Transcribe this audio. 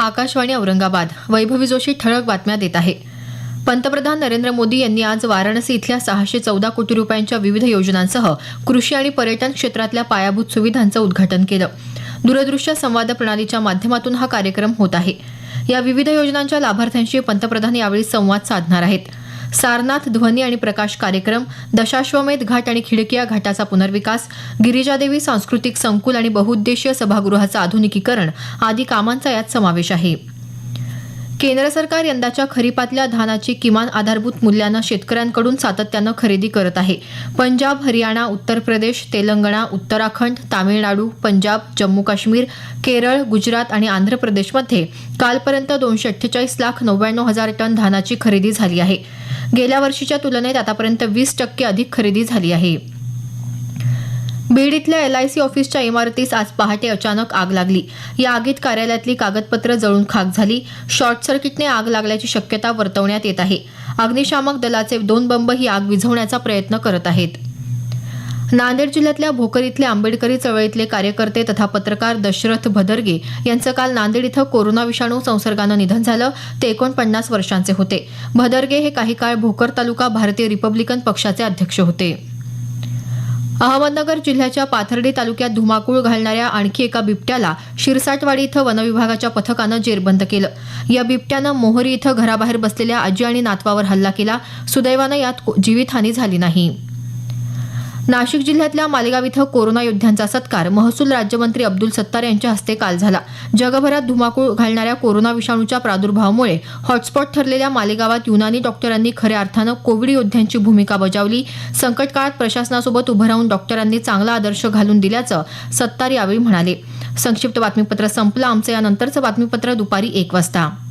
आकाशवाणी औरंगाबाद. वैभवी जोशी ठळक बातम्या देत आहे. पंतप्रधान नरेंद्र मोदी यांनी आज वाराणसी इथल्या सहाशे चौदा कोटी रुपयांच्या विविध योजनांसह कृषी आणि पर्यटन क्षेत्रातल्या पायाभूत सुविधांचं उद्घाटन केलं. दूरदृश्य संवाद प्रणालीच्या माध्यमातून हा कार्यक्रम होत आहे. या विविध योजनांच्या लाभार्थ्यांशी पंतप्रधान यावेळी संवाद साधणार आहेत. सारनाथ ध्वनी आणि प्रकाश कार्यक्रम दशाश्वमेध घाट आणि खिडकिया घाटाचा पुनर्विकास गिरिजादेवी सांस्कृतिक संकुल आणि बहुउद्देशीय सभागृहाचं आधुनिकीकरण आदी कामांचा यात समावेश आहे. केंद्र सरकार यंदाच्या खरीपातल्या धानाची किमान आधारभूत मूल्यानं शेतकऱ्यांकडून सातत्यानं खरेदी करत आहे. पंजाब हरियाणा उत्तर प्रदेश तेलंगणा उत्तराखंड तामिळनाडू पंजाब जम्मू काश्मीर केरळ गुजरात आणि आंध्र प्रदेशमध्ये कालपर्यंत दोनशे अठ्ठेचाळीस लाख नव्याण्णव हजार टन धानाची खरेदी झाली आहे. गेल्या वर्षीच्या तुलनेत आतापर्यंत वीस टक्के अधिक खरेदी झाली आहे. बीड इथल्या एलआयसी ऑफिसच्या इमारतीस आज पहाटे अचानक आग लागली. या आगीत कार्यालयातली कागदपत्र जळून खाक झाली. शॉर्ट सर्किटने आग लागल्याची शक्यता वर्तवण्यात येत आहे. अग्निशामक दलाचे दोन बंब ही आग विझवण्याचा प्रयत्न करत आहेत. नांदेड जिल्ह्यातल्या भोकर इथले आंबेडकरी चळवळीतले कार्यकर्ते तथा पत्रकार दशरथ भदरगे यांचं काल नांदेड इथं कोरोना विषाणू संसर्गानं निधन झालं. ते एकोणपन्नास वर्षांचे होते. भदरगे हे काही काळ भोकर तालुका भारतीय रिपब्लिकन पक्षाचे अध्यक्ष होते. अहमदनगर जिल्ह्याच्या पाथर्डी तालुक्यात धुमाकूळ घालणाऱ्या आणखी एका बिबट्याला शिरसाटवाडी इथं वनविभागाच्या पथकानं जेरबंद केलं. या बिबट्यानं मोहरी इथं घराबाहेर बसलेल्या आजी आणि नातवावर हल्ला केला. सुदैवानं यात जीवितहानी झाली नाही. नाशिक जिल्ह्यातल्या मालेगाव इथं कोरोना योद्ध्यांचा सत्कार. महसूल राज्यमंत्री अब्दुल सत्तार यांच्या हस्ते काल झाला. जगभरात धुमाकूळ घालणाऱ्या कोरोना विषाणूच्या प्रादुर्भावामुळे हॉटस्पॉट ठरलेल्या मालेगावात युनानी डॉक्टरांनी खऱ्या अर्थानं कोविड योद्ध्यांची भूमिका बजावली. संकट काळात प्रशासनासोबत उभं राहून डॉक्टरांनी चांगला आदर्श घालून दिल्याचं सत्तार यावेळी म्हणाले. संक्षिप्त बातमीपत्र संपलं. आमचं यानंतरचं बातमीपत्र दुपारी एक वाजता.